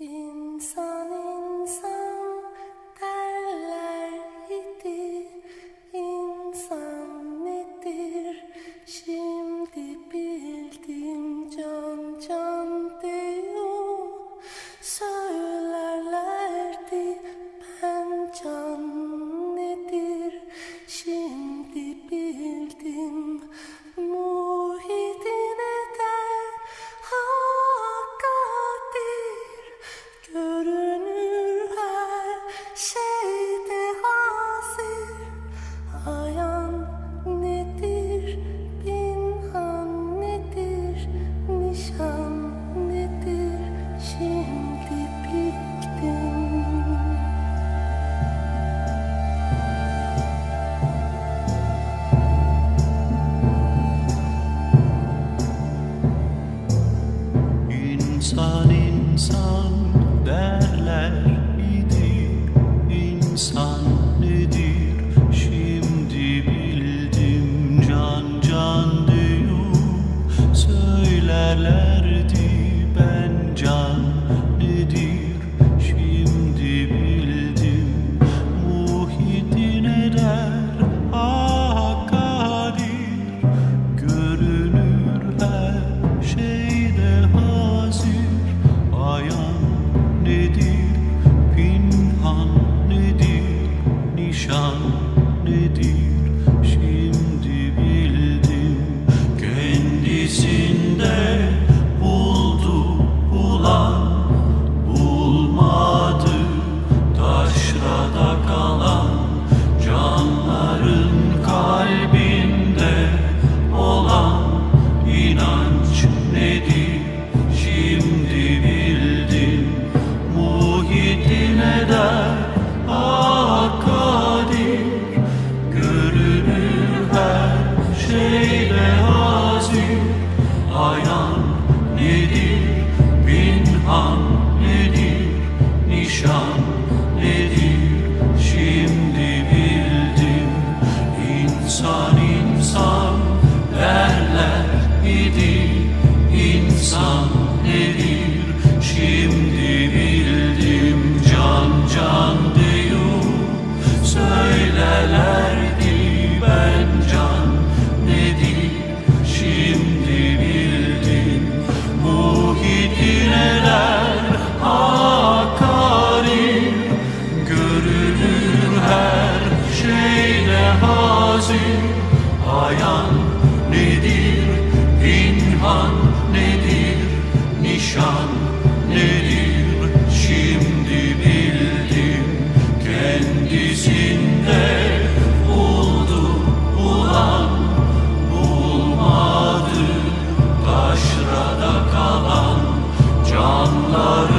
in Canada. Gazi ayan nedir? Pinhan nedir? Nişan nedir? Şimdi bildim kendisinde buldu bulan bulmadı taşrada kalan canları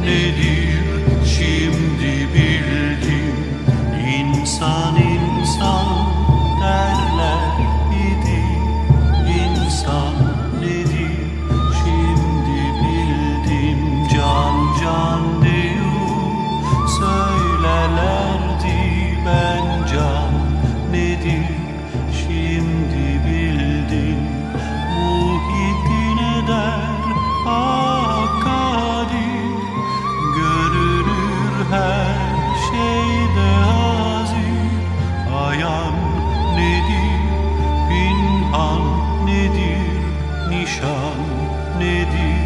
nedir? nedir, bin an nedir, nişan nedir?